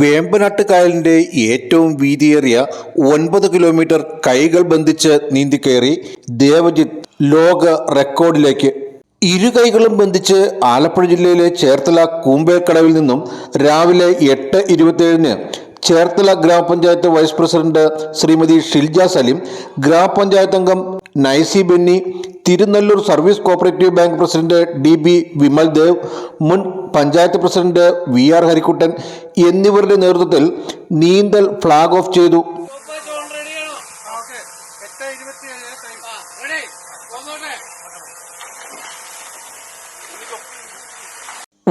വേമ്പനാട്ട് കായലിന്റെ ഏറ്റവും വീതിയേറിയ ഒൻപത് കിലോമീറ്റർ കൈകൾ ബന്ധിച്ച് നീന്തിക്കയറി ദേവജിത്ത് ലോക റെക്കോർഡിലേക്ക് ഇരു കൈകളും ബന്ധിച്ച് ആലപ്പുഴ ജില്ലയിലെ ചേർത്തല കൂമ്പേക്കടവിൽ നിന്നും രാവിലെ എട്ട് ഇരുപത്തിയേഴിന് ചേർത്തല ഗ്രാമപഞ്ചായത്ത് വൈസ് പ്രസിഡന്റ് ശ്രീമതി ഷിൽജ സലിം ഗ്രാമപഞ്ചായത്ത് അംഗം Naisy Benny Thirunellur service cooperative bank president D B Vimal Dev മുൻ panchayat president V R Harikuttan എന്നിവരുടെ നേതൃത്വത്തിൽ നീന്തൽ ഫ്ളാഗ് ഓഫ് ചെയ്തു.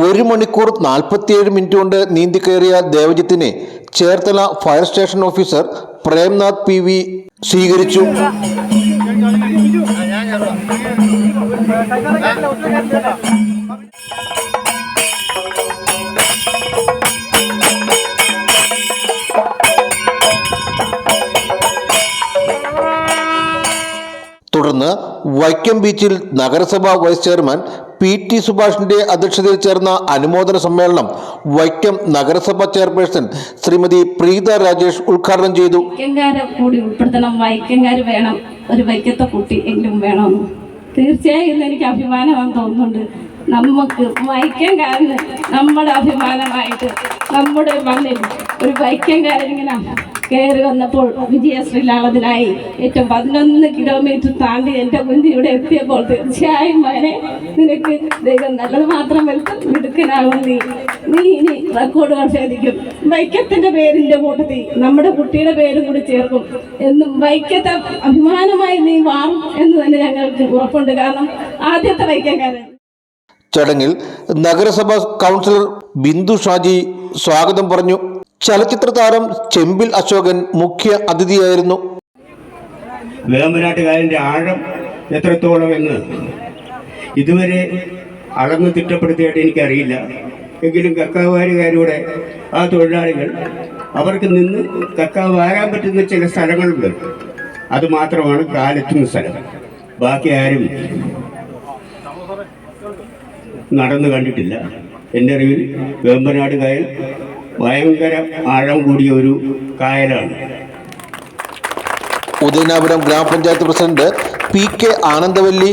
ഒരു മണിക്കൂർ നാൽപ്പത്തിയേഴ് മിനിറ്റ് കൊണ്ട് നീന്തിക്കയറിയ ദേവജിത്തിനെ Cherthala fire station officer Premnath P സ്വീകരിച്ചു. തുടർന്ന് വൈക്കം ബീച്ചിൽ നഗരസഭാ വൈസ് ചെയർമാൻ പി ടി സുഭാഷിന്റെ അധ്യക്ഷതയിൽ ചേർന്ന അനുമോദന സമ്മേളനം വൈക്കം നഗരസഭാ ചെയർപേഴ്സൺ ശ്രീമതി പ്രീത രാജേഷ് ഉദ്ഘാടനം ചെയ്തു. വൈക്കങ്കാരെ കൂടി ഉൾപ്പെടുത്തണം. വൈക്കംകാർ വേണം. ഒരു വൈക്കത്തെ കുട്ടി എങ്കിലും വേണമെന്ന്. തീർച്ചയായും ഇന്ന് എനിക്ക് അഭിമാനമാണെന്ന് തോന്നുന്നുണ്ട്. നമുക്ക് വൈക്കങ്കാരന് നമ്മുടെ അഭിമാനമായിട്ട് നമ്മുടെ മണ്ണിൽ ഒരു വൈക്കംകാരൻ ഇങ്ങനെ കയറി വന്നപ്പോൾ വിജയശ്രീലാളതിനായി ഏറ്റവും പതിനൊന്ന് കിലോമീറ്റർ താണ്ടി എന്റെ ഇവിടെ എത്തിയപ്പോൾ തീർച്ചയായും മകനെ നിനക്ക് ദൈവം നല്ലത് മാത്രം വരുത്തും മിടുക്കനാകും നീ. നീ ഇനി റെക്കോർഡുകൾ വർഷിക്കും വൈക്കത്തിന്റെ പേരിന്റെ കൂട്ടത്തിൽ നമ്മുടെ കുട്ടിയുടെ പേരും കൂടി ചേർക്കും. എന്നും വൈക്കത്തെ അഭിമാനമായി നീ മാറും എന്ന് തന്നെ ഞങ്ങൾക്ക് ഉറപ്പുണ്ട്. കാരണം ആദ്യത്തെ വൈക്കക്കാരൻ. ചടങ്ങിൽ നഗരസഭാ കൗൺസിലർ ബിന്ദു ഷാജി സ്വാഗതം പറഞ്ഞു. ചലച്ചിത്ര താരം ചെമ്പിൽ അശോകൻ മുഖ്യ അതിഥിയായിരുന്നു. വേമ്പനാട്ടുകാരന്റെ ആഴം എത്രത്തോളം എന്ന് ഇതുവരെ അളന്ന് തിട്ടപ്പെടുത്തിയായിട്ട് എനിക്കറിയില്ല. എങ്കിലും കക്കാവാരുകാരുടെ ആ തൊഴിലാളികൾ അവർക്ക് നിന്ന് കക്കാവ് വാരാൻ പറ്റുന്ന ചില സ്ഥലങ്ങളുണ്ട്. അത് മാത്രമാണ് കാലെത്തുന്ന സ്ഥലം. ബാക്കി ആരും നടന്നു കണ്ടിട്ടില്ല. എന്റെ അറിവിൽ വേമ്പനാട് കായൽ ഭയങ്കര ആഴം കൂടിയ ഒരു കായലാണ്. Udayanapuram gram panchayat president P K Anandavalli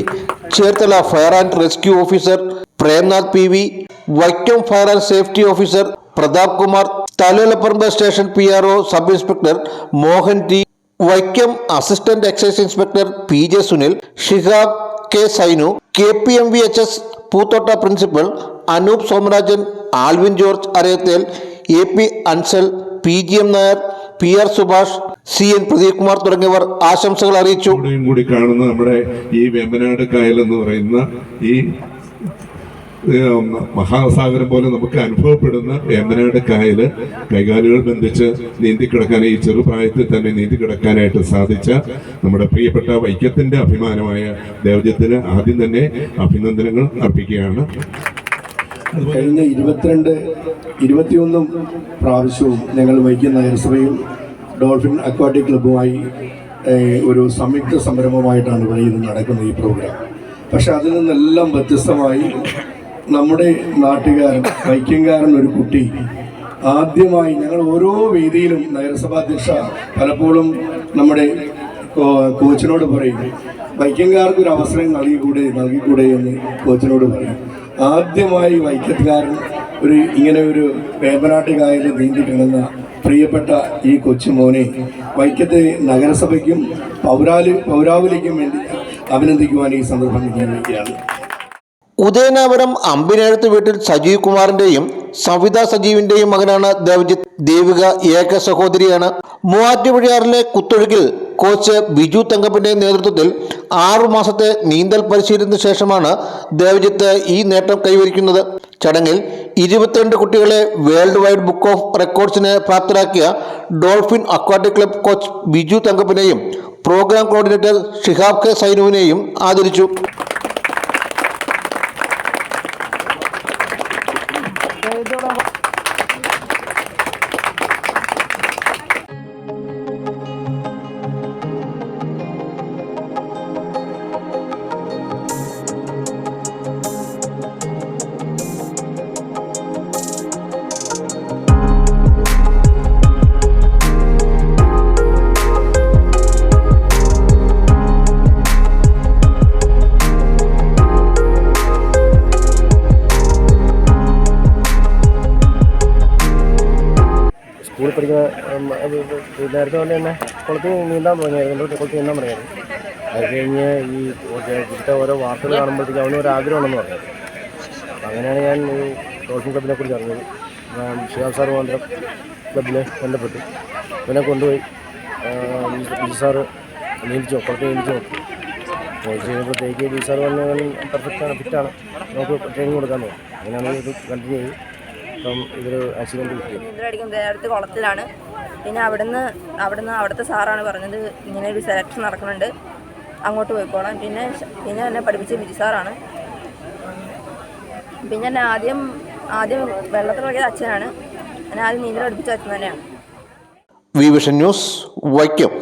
Cherthala fire and rescue officer Premnath P V Vaikom fire and safety officer Pratap Kumar Thalayolaparambu station P R O sub inspector Mohan T Vaikom assistant excise inspector P J Sunil Shihab K Sainu K P M V H S Poothotta principal Anoop Somarajan Alvin George Arayathel A P Ansal P G M Nair P R Subhash C N Pradeep Kumar തുടങ്ങിയവർ ആശംസകൾ അറിയിച്ചു. കൂടി കാണുന്ന നമ്മുടെ ഈ വേമ്പനാട് കായൽ എന്ന് പറയുന്ന ഈ മഹാസാഗരം പോലെ നമുക്ക് അനുഭവപ്പെടുന്ന വേമ്പനാട് കായൽ കൈകാലുകൾ ബന്ധിച്ച് നീന്തിക്കിടക്കാൻ ഈ ചെറുപ്രായത്തിൽ തന്നെ നീന്തിക്കിടക്കാനായിട്ട് സാധിച്ച നമ്മുടെ പ്രിയപ്പെട്ട വൈക്കത്തിന്റെ അഭിമാനമായ ദേവജത്തിന് ആദ്യം തന്നെ അഭിനന്ദനങ്ങൾ അർപ്പിക്കുകയാണ്. കഴിഞ്ഞ ഇരുപത്തിരണ്ട് ഇരുപത്തിയൊന്നും പ്രാവശ്യവും ഞങ്ങൾ വൈക്കം നഗരസഭയും ഡോൾഫിൻ അക്വാട്ടിക് ക്ലബ്ബുമായി ഒരു സംയുക്ത സംരംഭമായിട്ടാണ് ഇവിടെ ഇത് നടക്കുന്ന ഈ പ്രോഗ്രാം. പക്ഷെ അതിൽ നിന്നെല്ലാം വ്യത്യസ്തമായി നമ്മുടെ നാട്ടുകാരൻ വൈക്കംകാരൻ ഒരു കുട്ടി ആദ്യമായി ഞങ്ങൾ ഓരോ വേദിയിലും നഗരസഭാധ്യക്ഷ പലപ്പോഴും നമ്മുടെ കോച്ചിനോട് പറയും വൈക്കംകാർക്ക് ഒരു അവസരം നൽകിക്കൂടെ നൽകിക്കൂടെ എന്ന് കോച്ചിനോട് പറയും. ആദ്യമായി വൈക്കത്തുകാരൻ ഒരു ഇങ്ങനെ ഒരു വേമ്പനാട്ട് കായലിൽ നീന്തി കിടന്ന പ്രിയപ്പെട്ട ഈ കൊച്ചുമോനെ വൈക്കത്ത് നഗരസഭയ്ക്കും പൗരാലി പൗരാവലിക്കും വേണ്ടി അഭിനന്ദിക്കുവാൻ ഈ സന്ദർഭം വിനിയോഗിക്കുകയാണ് ഉദയനാപുരം അമ്പിനേഴത്ത് വീട്ടിൽ സജീവ് കുമാറിന്റെയും സവിത സജീവിന്റെയും മകനാണ് ദേവജിത്ത് ദേവിക ഏക സഹോദരിയാണ്. മൂവാറ്റുപുഴയാറിലെ കുത്തൊഴുകിൽ കോച്ച് ബിജു തങ്കപ്പന്റെ നേതൃത്വത്തിൽ ആറു മാസത്തെ നീന്തൽ പരിശീലനത്തിന് ശേഷമാണ് ദേവജിത്ത് ഈ നേട്ടം കൈവരിക്കുന്നത്. ചടങ്ങിൽ ഇരുപത്തിരണ്ട് കുട്ടികളെ വേൾഡ് വൈഡ് ബുക്ക് ഓഫ് റെക്കോർഡ്സിന് പ്രാപ്തരാക്കിയ dolphin aquatic club coach Biju തങ്കപ്പനെയും programme coordinator Shihab K സൈനുവിനെയും ആദരിച്ചു. ഇത് നേരത്തെ കൊണ്ട് തന്നെ കുളത്തിൽ നീന്താൻ തുടങ്ങിയായിരുന്നു. എന്റെ കുളത്തിൽ നീന്താൻ തുടങ്ങിയായിരുന്നു. അത് കഴിഞ്ഞ് ഈ ഇവിടുത്തെ ഓരോ വാർത്തകൾ കാണുമ്പോഴത്തേക്കും അവന് ഒരു ആഗ്രഹമുണ്ടെന്ന് പറഞ്ഞു. അങ്ങനെയാണ് ഞാൻ ഈ ഡോൾഫിൻ ക്ലബിനെ കുറിച്ച് അറിഞ്ഞത്. ഞാൻ ഷിഹാബ് സാർ മാത്രം ക്ലബിൽ ബന്ധപ്പെട്ടു. അവനെ കൊണ്ടുപോയി ബിജു സാറ് നീന്തിച്ചു കുളത്തിൽ നീന്തിച്ചു നോക്കി. ചോദിച്ചു കഴിയുമ്പോഴത്തേക്ക് ബിജു സാർ പറഞ്ഞു പെർഫെക്റ്റാണ് ഫിറ്റാണ് നമുക്ക് ട്രെയിനിങ് കൊടുക്കാൻ തോന്നും. അങ്ങനെയാണ് ഇത് കണ്ടിന്യൂ ചെയ്ത് ഇപ്പം ഇതൊരു ആക്സിഡന്റ് കിട്ടിയത് നീന്തലടിക്കും അടുത്ത് കുളത്തിലാണ്. പിന്നെ അവിടുന്ന് അവിടുന്ന് അവിടുത്തെ സാറാണ് പറഞ്ഞത് ഇങ്ങനെ ഒരു സെലക്ഷൻ നടക്കുന്നുണ്ട്. അങ്ങോട്ട് പോയിക്കോളാം. പിന്നെ പിന്നെ എന്നെ പഠിപ്പിച്ച ബിജി സാറാണ്. പിന്നെ എന്നെ ആദ്യം ആദ്യം വെള്ളത്തിൽ കളിക്കിയത് അച്ഛനാണ്. എന്നെ ആദ്യം നീന്തൽ പഠിപ്പിച്ച അച്ഛൻ തന്നെയാണ്. V vision news Vaikom.